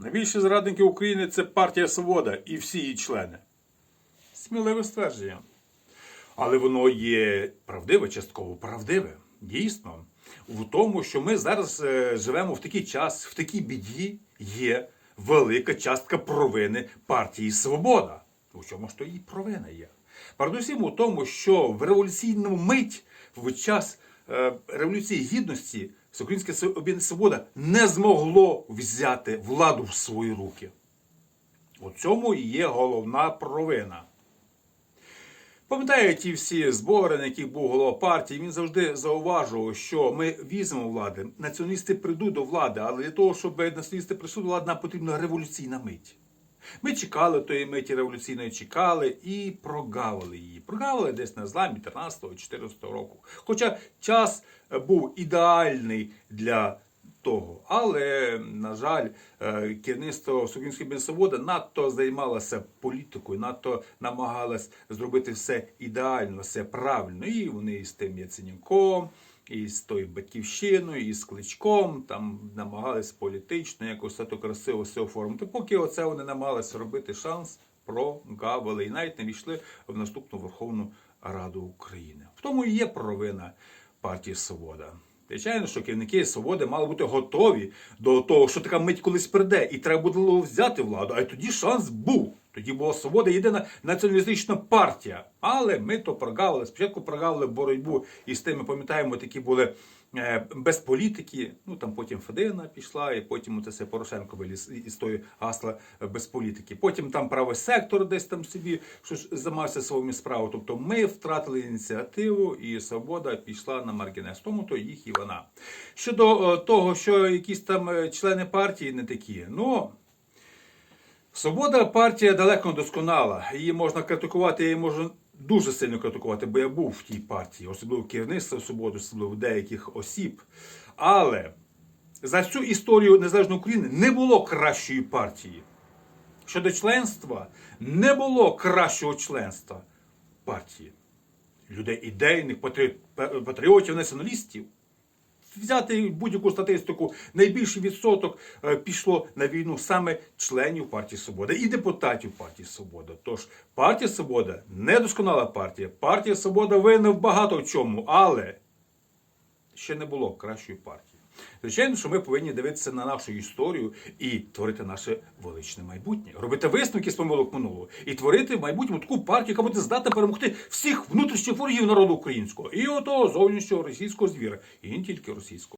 Найбільші зрадники України це партія Свобода і всі її члени. Сміливе ствердження. Але воно є правдиве, частково правдиве. Дійсно, в тому, що ми зараз е, живемо в такий час, в такій біді є велика частка провини партії Свобода. У чому ж то її провина є? Передусім у тому, що в революційну мить, в час е, революції гідності, Всеукраїнське об'єднання Свобода не змогло взяти владу в свої руки. У цьому і є головна провина. Пам'ятаю ті всі збори, на яких був голова партії, він завжди зауважував, що ми візьмемо влади, націоналісти прийдуть до влади, але для того, щоб націоналісти прийшли до влади, нам потрібна революційна мить. Ми чекали тої миті революційної, чекали і прогавили її. Прогавили десь на зламі 13-14 року. Хоча час е, був ідеальний для того. Але, на жаль, е, керівництво Всеукраїнської Свободи надто займалося політикою, надто намагалось зробити все ідеально, все правильно. І вони із тим Яценюком, і з тою батьківщиною, і з кличком там намагались політично якось все то красиво все оформити. Поки оце вони намагалися робити шанс, прогавили і навіть не війшли в наступну Верховну Раду України. В тому і є провина партії Свобода. Звичайно, що керівники свободи мали бути готові до того, що така мить колись прийде, і треба було взяти владу. А тоді шанс був. Тоді була свобода єдина націоналістична партія. Але ми то прогавили. Спочатку прогавили боротьбу із тими, пам'ятаємо, такі були е, без політики. Ну там потім Федина пішла, і потім це все Порошенко виліз із тої гасла е, без політики. Потім там правий сектор десь там собі що займався своїми справами. Тобто ми втратили ініціативу, і свобода пішла на маргінес. Тому то їх і вона. Щодо е, того, що якісь там члени партії не такі, ну. Свобода партія далеко не досконала. Її можна критикувати, її можу дуже сильно критикувати, бо я був в тій партії, особливо керівництво свободи, особливо деяких осіб. Але за всю історію Незалежної України не було кращої партії. Щодо членства, не було кращого членства партії. Людей ідейних, патріотів, націоналістів взяти будь-яку статистику, найбільший відсоток е, пішло на війну саме членів партії Свобода і депутатів партії Свобода. Тож партія Свобода недосконала партія. Партія Свобода винна в багато в чому, але ще не було кращої партії. Звичайно, що ми повинні дивитися на нашу історію і творити наше величне майбутнє, робити висновки з помилок минулого і творити в майбутньому таку партію, яка буде здатна перемогти всіх внутрішніх ворогів народу українського і отого зовнішнього російського звіра, і не тільки російського.